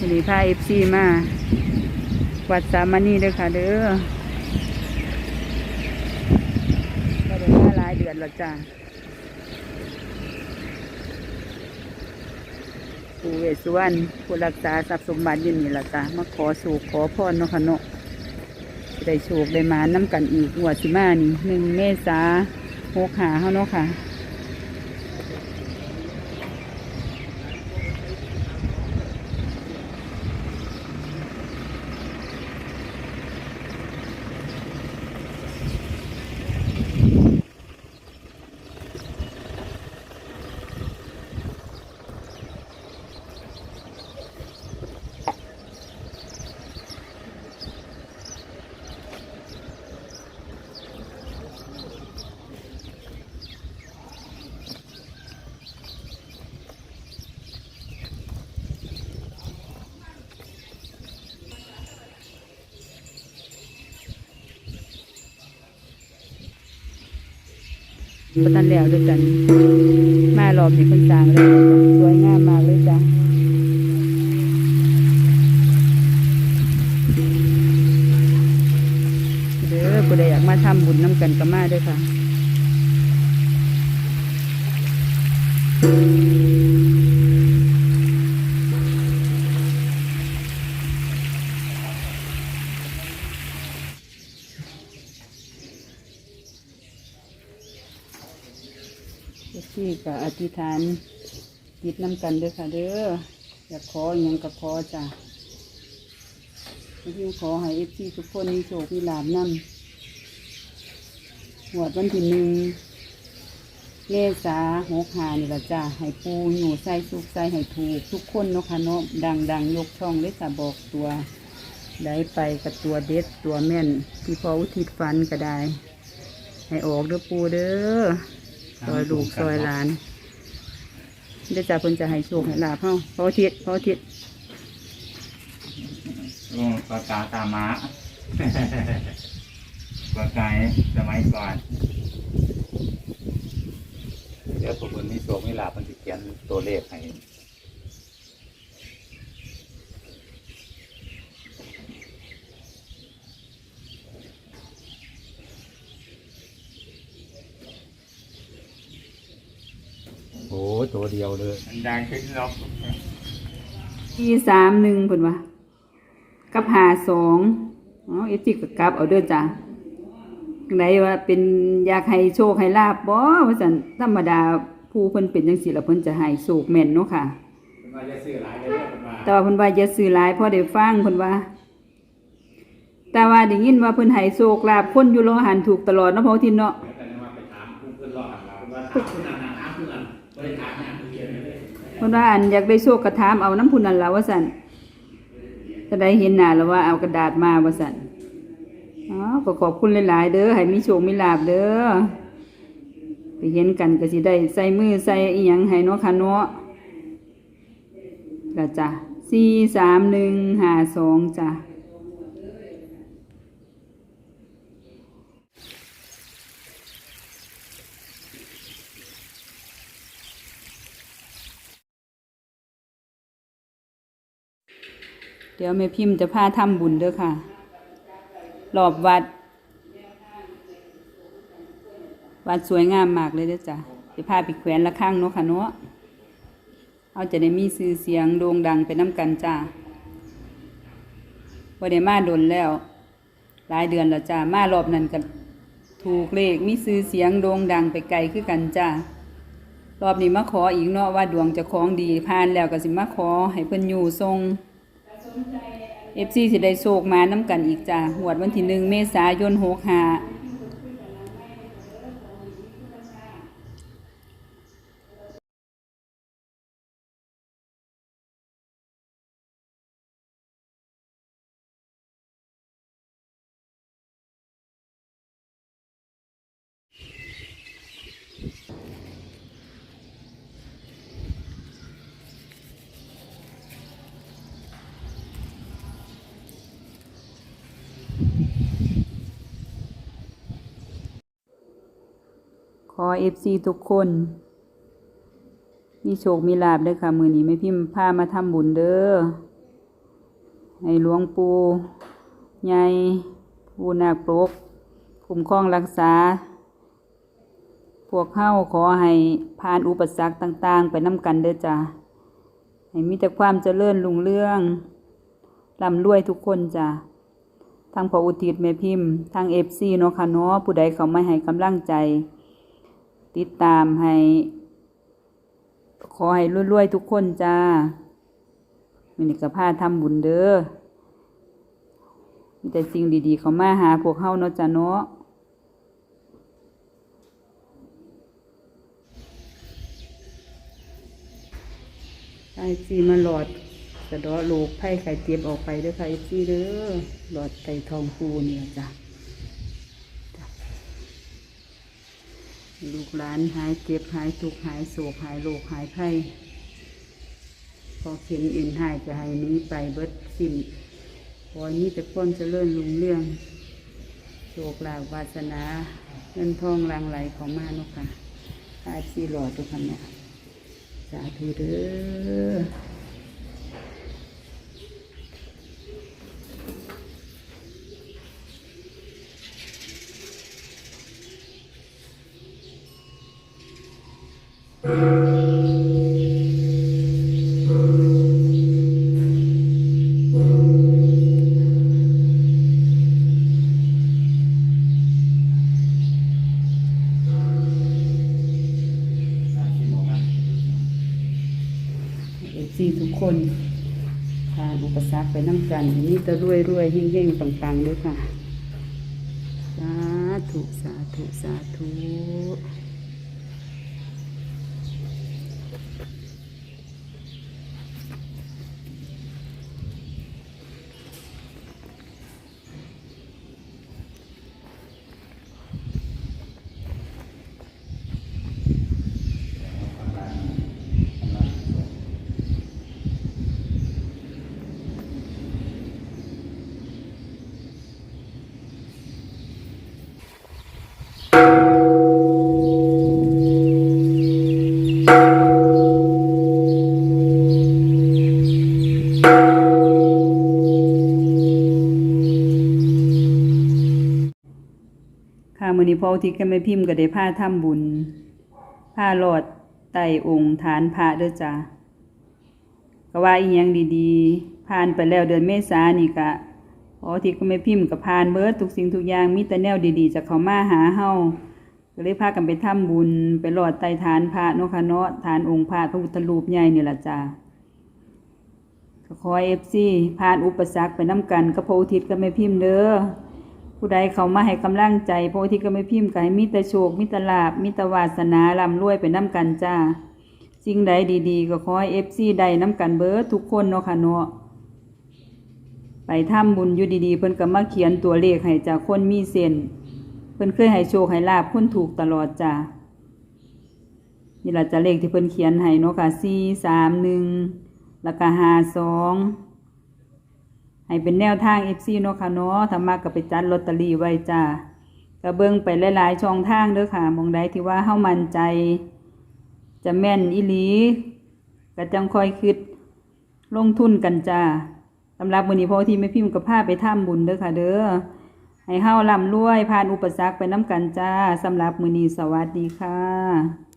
วันนี้พาเอฟซีมา วัดสามานีเด้อค่ะเด้อก็ได้มาหลายเดือนแล้วจ้าปู่เวสสุวรรณผู้รักษาทรัพย์สมบัติยินนี่ละจ้ามาขอสู่ขอพรเนาะค่ะเนาะได้โชคได้มาน้ำกันอีกงวสิมานี่หนึ่งเมษาหกหาเฮาเนาะค่ะ ประทันแล้วด้วยกันมารอบนี้เพิ่นสร้างแล้วจ้ะสวยงามมากเลยจ้ะเด้อผู้ใดอยากมาทำบุญน้ำกันก็มาด้วยค่ะ กับอธิษฐานจิตน้ำกันเด้อค่ะ เด้ออยากขออหยังกับขอจ้ะที่ขอให้เอฟซีทุกคนมีโชคมีลาบนำหวดวันที่หนึ่งเมษาหกหานี่ละจ้ะให้ปูหนูใส่สุกใส่ให้ถูกทุกคนเนาะค่ะเนาะดังดังยกช่องเลยค่ะบอกตัวได้ไปกับตัวเด็ดตัวแม่น ที่พออุทิศฟันก็ได้ ให้ออกเด้อปูเด้อ ซอยลูกซอยหลานเดี๋ยวจ่าเพิ่นจะให้โชคให้ลาบเฮาพออาทิตย์พออาทิตย์โอ้ปากกาตาม้า ปากกายสมัยก่อน เดี๋ยวพวกคุณมีโชคมีลาบมันจะเขียนตัวเลขให้ ตัวเดียวเลยดังขึ้นล็อกที่สามหนึ่งเพิ่นว่ากับหาสองอ๋อเอฟซีกับกลับเอาเด้อจ้ะไหนว่าเป็นอยากให้โชคให้ลาบบ่ว่าซั่นธรรมดาผู้เพิ่นเป็นจังซี่ล่ะเพิ่นจะให้โชคแม่นเนาะค่ะมาจะซื้อหลายเลยมาแต่ว่าเพิ่นว่าอย่าซื้อหลายเพราะได้ฟังเพิ่นว่า แต่ว่าได้ยินว่าเพิ่นให้โชคลาภคนอยู่รอหันถูกตลอดเนาะเพราะที่เนาะแต่ว่าไปถามผู้เพื่อนรอดเราว่ เลยเพิ่นว่าอันอยากได้โชคกระทามเอาน้ำพุนันล่ะว่าซั่นจะได้เห็นหน้าแล้วว่าเอากระดาษมาว่าสันอ๋อก็ขอบคุณหลาย ๆ เด้อให้มีโชคมีลาบเด้อไปเห็นกันก็สิได้ใส่มือใส่อีหยังให้เนาะค่ะเนาะก็จ้ะ43152จ้ะ เดี๋ยวแม่พิมพ์จะพาทำบุญเด้อค่ะ รอบวัด วัดสวยงามมากเลยเด้อจ้ะจะพาไปแขวนละข้างเนาะค่ะเนาะเอาจะได้มีชื่อเสียงโด่งดังไปน้ำกันจ้าว่าได้มาโดนแล้ว หลายเดือนแล้วจ้ามารอบนั้นก็ถูกเลขมีชื่อเสียงโด่งดังไปไกลคือกันจ้ารอบนี้มาขออีกเนาะว่าดวงจะคล้องดีผ่านแล้วก็สิมาขอให้เพิ่นอยู่ทรง เอฟซีสิได้โศกมาน้ำกันอีกจ้าหวดวันที่หนึ่งเมษายนหกหา อเอฟซีทุกคน มีโชคมีลาบเด้อค่ะ มือนี้ไม่พิมพ์พามาทำบุญเด้อให้หลวงปู่ใหญ่ผู้นาคปลกคุ้มครองรักษา พวกเฮาขอให้ผ่านอุปสรรคต่าง ๆ ไปน้ำกันเด้อจ้าให้มีแต่ความเจริญรุ่งเรืองร่ำรวยทุกคนจ้าทางพออุทิศแม่พิมพ์ ทางเอฟซีเนาะค่ะเนาะผู้ใดเขาไม่ให้กำลังใจ ติดตามให้ ขอให้รวยๆทุกคนจ้ามินิกพาทำบุญเด้อมีแต่สิ่งดีๆ เขามาหาพวกเฮาเนาะจ้าเนาะไอซีมาหลอดกระดอโลกไผ่ไข่เจ็บออกไปเด้อค่ะไอซีเด้อหลอดไก่ทองปูเนี่ยจ้ะจ้ะ หลานหายเจ็บหายทุกข์หายโศกหายโรคหายไข้พอเข็นเอ็นหายจะให้นี้ไปเบิดสิ้นพอนี้จะพ้นจะเลื่อนลุงเรื่องโชคลาภวาสนาเงินทองหลังไหลของมานุค่ะอาชีหลอทุกคนเนี่ยสาธุเด้อานอุปสรรคไปน้ำกันอันนี้จะรวยรวยเฮงเฮงต่างๆด้วยค่ะ สาธุ สาธุ สาธุ ค่ะมือนี้พออุที่กันไม่พิมพ์ก็ได้ผ้าทำบุญ ผ้าหลอดไตองค์ฐานพระเด้อจ้าก็ว่าอีหยังดีๆ ผ่านไปแล้วเดือนเมษานี่กะพออุที่ก็ไม่พิมพ์กับผ่านเบิร์ดทุกสิ่งทุกอย่างมีแต่แนวดีๆจากเขามาหาเฮาก็เลยพากันไปทำบุญไปหลอดไตฐานพระนาะค่ะเนาะฐานองค์พระพระพุทธรูปใหญ่นี่ละจ้าก็ขอเอฟซีผ่านอุปสรรคไปน้ำกันกับพระอุทิศก็ไม่พิมพ์เด้อ ผู้ใดเขามาให้กำลังใจพระอุทิศก็ไม่พิมพ์ก็ให้มีแต่โชคมีแต่ลาบมีแต่วาสนาร่ำรวยไปน้ำกันจ้าสิ่งใดดีๆ ก็ขอให้เอฟซีได้น้ำกันเบิดทุกคนเนาะค่ะเนาะไปทำบุญอยู่ดีๆ เพิ่นก็มาเขียนตัวเลขให้จากคนมีเส้นเพิ่นเคยให้โชคให้ลาบคนถูกตลอดจ้านี่แหละจะเลขที่เพิ่นเขียนให้เนาะค่ะสี่สามหนึ่งแล้วก็ห้าสอง ให้เป็นแนวทาง FC เนาะค่ะเนาะถ้ามาก็ไปจัดลอตเตอรี่ไว้จ้าก็เบิ่งไปหลายๆ ช่องทางเด้อค่ะมองใดที่ว่าเฮามั่นใจ จะแม่นอีหลีก็จังคอยคิดลงทุนกันจ้าสำหรับมื้อนี้พอที่ไม่พิมพ์กับพาไปทำบุญเด้อค่ะเด้อให้เฮาร่ำรวยผ่านอุปสรรคไปน้ำกันจ้าสำหรับมือนี้สวัสดีค่ะ